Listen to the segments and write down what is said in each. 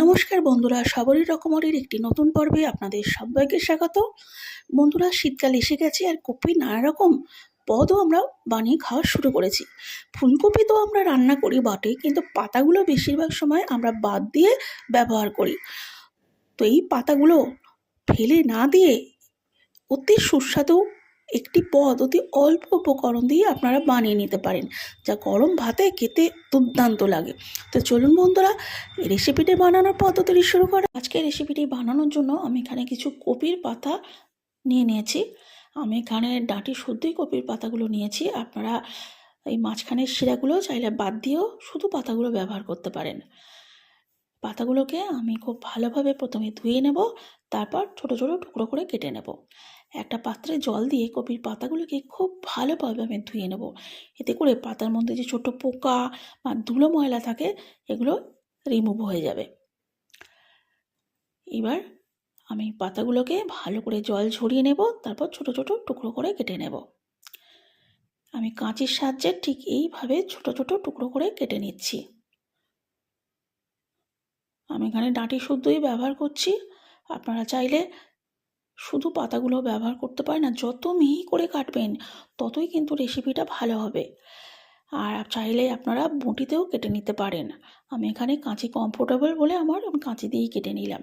নমস্কার বন্ধুরা, সবরই রকমারির একটি নতুন পর্বে আপনাদের সবাইকে স্বাগত। বন্ধুরা, শীতকাল এসে গেছে আর কপি নানা রকম পদও আমরা বানিয়ে খাওয়া শুরু করেছি। ফুলকপি তো আমরা রান্না করি বটে কিন্তু পাতাগুলো বেশিরভাগ সময় আমরা বাদ দিয়ে ব্যবহার করি। তো এই পাতাগুলো ফেলে না দিয়ে অতি সুস্বাদু একটি পদ অতি অল্প উপকরণ দিয়ে আপনারা বানিয়ে নিতে পারেন, যা গরম ভাতে খেতে দুর্দান্ত লাগে। তো চলুন বন্ধুরা, রেসিপিটি বানানোর পদ্ধতিটি শুরু করা আজকে রেসিপিটি বানানোর জন্য আমি এখানে কিছু কপির পাতা নিয়ে নিয়েছি। আমি এখানে ডাঁটি শুদ্ধই কপির পাতাগুলো নিয়েছি। আপনারা এই মাঝখানের শিরাগুলো চাইলে বাদ দিয়েও শুধু পাতাগুলো ব্যবহার করতে পারেন। পাতাগুলোকে আমি খুব ভালোভাবে প্রথমে ধুয়ে নেব, তারপর ছোট ছোট টুকরো করে কেটে নেব। একটা পাত্রে জল দিয়ে কপির পাতাগুলোকে খুব ভালোভাবে আমি ধুয়ে নেব। এতে করে পাতার মধ্যে যে ছোট পোকা বা ধুলো ময়লা থাকে, এগুলো রিমুভ হয়ে যাবে। এবার আমি পাতাগুলোকে ভালো করে জল ঝরিয়ে নেব, তারপর ছোট ছোট টুকরো করে কেটে নেব। আমি কাঁচির সাহায্যে ঠিক এইভাবে ছোট ছোট টুকরো করে কেটে নিচ্ছি। আমি এখানে ডাঁটি শুদ্ধই ব্যবহার করছি। আপনারা চাইলে শুধু পাতাগুলো ব্যবহার করতে পারেন না, যত মিহি করে কাটবেন, ততই কিন্তু রেসিপিটা ভালো হবে। আর চাইলে আপনারা বঁটিতেও কেটে নিতে পারেন। আমি এখানে কাঁচি কমফোর্টেবল বলে আমার আমি কাঁচি দিয়েই কেটে নিলাম।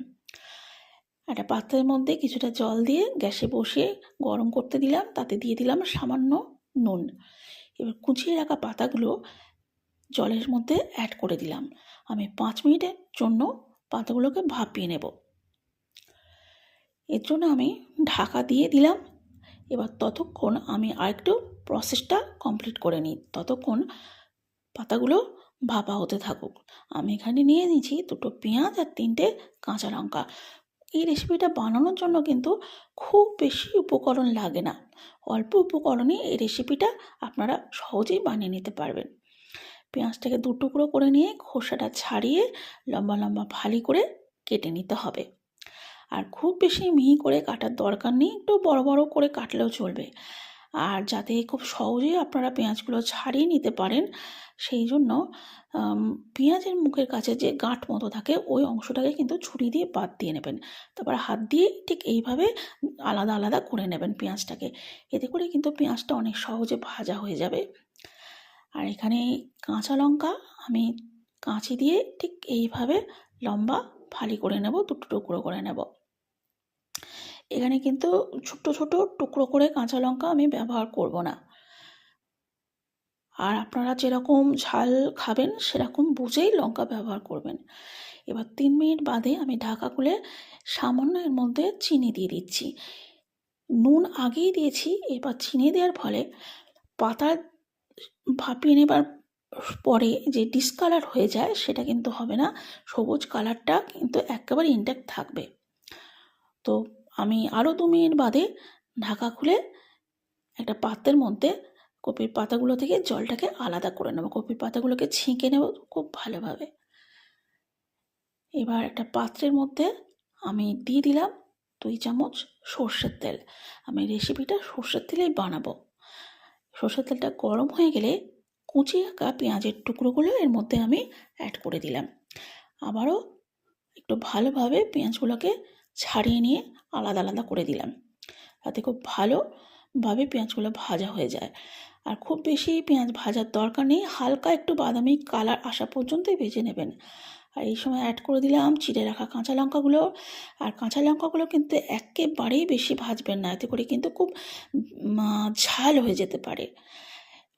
একটা পাত্রের মধ্যে কিছুটা জল দিয়ে গ্যাসে বসিয়ে গরম করতে দিলাম, তাতে দিয়ে দিলাম সামান্য নুন। এবার কুচিয়ে রাখা পাতাগুলো জলের মধ্যে অ্যাড করে দিলাম। আমি পাঁচ মিনিটের জন্য পাতাগুলোকে ভাপিয়ে নেব। এর জন্য আমি ঢাকা দিয়ে দিলাম। এবার ততক্ষণ আমি আরেকটু প্রসেসটা কমপ্লিট করে নিই। ততক্ষণ পাতাগুলো ভাপা হতে থাকুক। আমি এখানে নিয়ে নিয়েছি দুটো পেঁয়াজ আর তিনটে কাঁচা লঙ্কা। এই রেসিপিটা বানানোর জন্য কিন্তু খুব বেশি উপকরণ লাগে না। অল্প উপকরণে এই রেসিপিটা আপনারা সহজেই বানিয়ে নিতে পারবেন। পেঁয়াজটাকে দু টুকরো করে নিয়ে খোসাটা ছাড়িয়ে লম্বা লম্বা ফালি করে কেটে নিতে হবে। আর খুব বেশি মিহি করে কাটার দরকার নেই, একটু বড় বড় করে কাটলেও চলবে। আর যাতে খুব সহজেই আপনারা পেঁয়াজগুলো ছাড়িয়ে নিতে পারেন, সেই জন্য পেঁয়াজের মুখের কাছে যে গাঁট মতো থাকে, ওই অংশটাকে কিন্তু ছুরি দিয়ে বাদ দিয়ে নেবেন। তারপর হাত দিয়ে ঠিক এইভাবে আলাদা আলাদা করে নেবেন পেঁয়াজটাকে। এতে করে কিন্তু পেঁয়াজটা অনেক সহজে ভাজা হয়ে যাবে। আর এখানে কাঁচা লঙ্কা আমি কাঁচি দিয়ে ঠিক এইভাবে লম্বা ফালি করে নেব, দুটো টুকরো করে নেব। এখানে কিন্তু ছোট্ট ছোট টুকরো করে কাঁচা লঙ্কা আমি ব্যবহার করব না। আর আপনারা যেরকম ঝাল খাবেন, সেরকম বুঝেই লঙ্কা ব্যবহার করবেন। এবার তিন মিনিট বাদে আমি ঢাকা খুলে সামান্য এর মধ্যে চিনি দিয়ে দিচ্ছি। নুন আগেই দিয়েছি, এবার চিনি দেওয়ার ফলে পাতা ভাপিয়ে নেবার পরে যে ডিসকালার হয়ে যায়, সেটা কিন্তু হবে না। সবুজ কালারটা কিন্তু একেবারে ইনট্যাক্ট থাকবে। তো আমি আরও দু মিনিট বাদে ঢাকা খুলে একটা পাত্রের মধ্যে কপির পাতাগুলো থেকে জলটাকে আলাদা করে নেব। কপির পাতাগুলোকে ছেঁকে নেব খুব ভালোভাবে। এবার একটা পাত্রের মধ্যে আমি দিয়ে দিলাম দুই চামচ সর্ষের তেল। আমি রেসিপিটা সর্ষের তেলেই বানাবো। সর্ষের তেলটা গরম হয়ে গেলে কুচি আঁকা পেঁয়াজের টুকরোগুলো এর মধ্যে আমি অ্যাড করে দিলাম। আবারও একটু ভালোভাবে পেঁয়াজগুলোকে ছাড়িয়ে নিয়ে আলাদা আলাদা করে দিলাম। তাতে খুব ভালোভাবে পেঁয়াজগুলো ভাজা হয়ে যায়। আর খুব বেশি পেঁয়াজ ভাজার দরকার নেই, হালকা একটু বাদামি কালার আসা পর্যন্তই ভেজে নেবেন। আর এই সময় অ্যাড করে দিলাম চিড়ে রাখা কাঁচা লঙ্কাগুলো। আর কাঁচা লঙ্কাগুলো কিন্তু একেবারেই বেশি ভাজবেন না, এতে করে কিন্তু খুব ঝাল হয়ে যেতে পারে।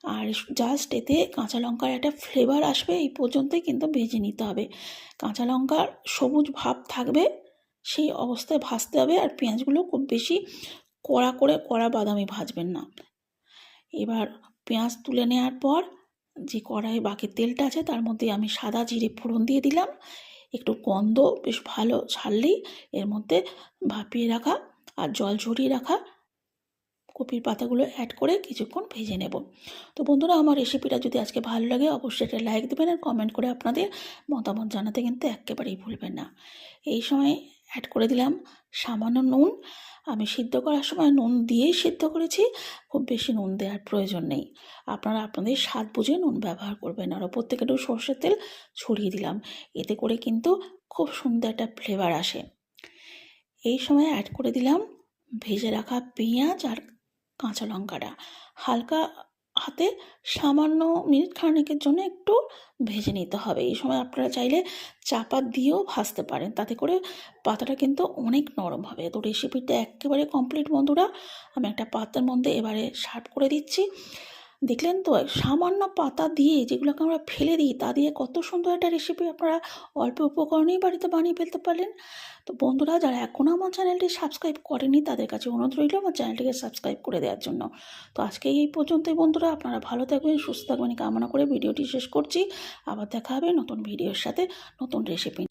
আর জাস্ট এতে কাঁচা লঙ্কার একটা ফ্লেভার আসবে, এই পর্যন্তই কিন্তু ভেজে নিতে হবে। কাঁচা লঙ্কার সবুজ ভাব থাকবে সেই অবস্থায় ভাজতে হবে আর পেঁয়াজগুলো খুব বেশি কড়া করে কড়া বাদামি ভাজবেন না। এবার পেঁয়াজ তুলে নেওয়ার পর যে কড়াই বাকি তেলটা আছে তার মধ্যে আমি সাদা জিরে ফোড়ন দিয়ে দিলাম। একটু গন্ধ বেশ ভালো ছাড়লেই এর মধ্যে ভাপিয়ে রাখা আর জল ঝরিয়ে রাখা কপির পাতাগুলো অ্যাড করে কিছুক্ষণ ভেজে নেব। তো বন্ধুরা, আমার রেসিপিটা যদি আজকে ভালো লাগে, অবশ্যই একটা লাইক দেবেন আর কমেন্ট করে আপনাদের মতামত জানাতে কিন্তু একেবারেই ভুলবেন না। এই সময় অ্যাড করে দিলাম সামান্য নুন। আমি সিদ্ধ করার সময় নুন দিয়েই সিদ্ধ করেছি, খুব বেশি নুন দেওয়ার প্রয়োজন নেই। আপনারা আপনাদের স্বাদ বুঝে নুন ব্যবহার করবেন। আর ওপর থেকে একটু সর্ষের তেল ছড়িয়ে দিলাম, এতে করে কিন্তু খুব সুন্দর একটা ফ্লেভার আসে। এই সময় অ্যাড করে দিলাম, ভেজে রাখা পেঁয়াজ আর কাঁচা লঙ্কাটা। হালকা হাতে সামান্য মিনিট খানেকের জন্য একটু ভেজে নিতে হবে। এই সময় আপনারা চাইলে চাপা দিয়েও ভাজতে পারেন। তাতে করে পাতাটা কিন্তু অনেক নরম হবে। তো রেসিপিটা একেবারে কমপ্লিট বন্ধুরা, আমি একটা পাতার মধ্যে এবারে সার্ভ করে দিচ্ছি। দেখলেন তো সামান্য পাতা দিয়ে যেগুলোকে আমরা ফেলে দিই, তা দিয়ে কত সুন্দর একটা রেসিপি আপনারা অল্প উপকরণেই বাড়িতে বানিয়ে ফেলতে পারলেন। তো বন্ধুরা, যারা এখনও আমার চ্যানেলটি সাবস্ক্রাইব করেনি তাদের কাছে অনুরোধ রইল আমার চ্যানেলটিকে সাবস্ক্রাইব করে দেওয়ার জন্য। তো আজকে এই পর্যন্তই বন্ধুরা, আপনারা ভালো থাকবেন, সুস্থ থাকবেন কামনা করে ভিডিওটি শেষ করছি। আবার দেখা হবে নতুন ভিডিওর সাথে নতুন রেসিপি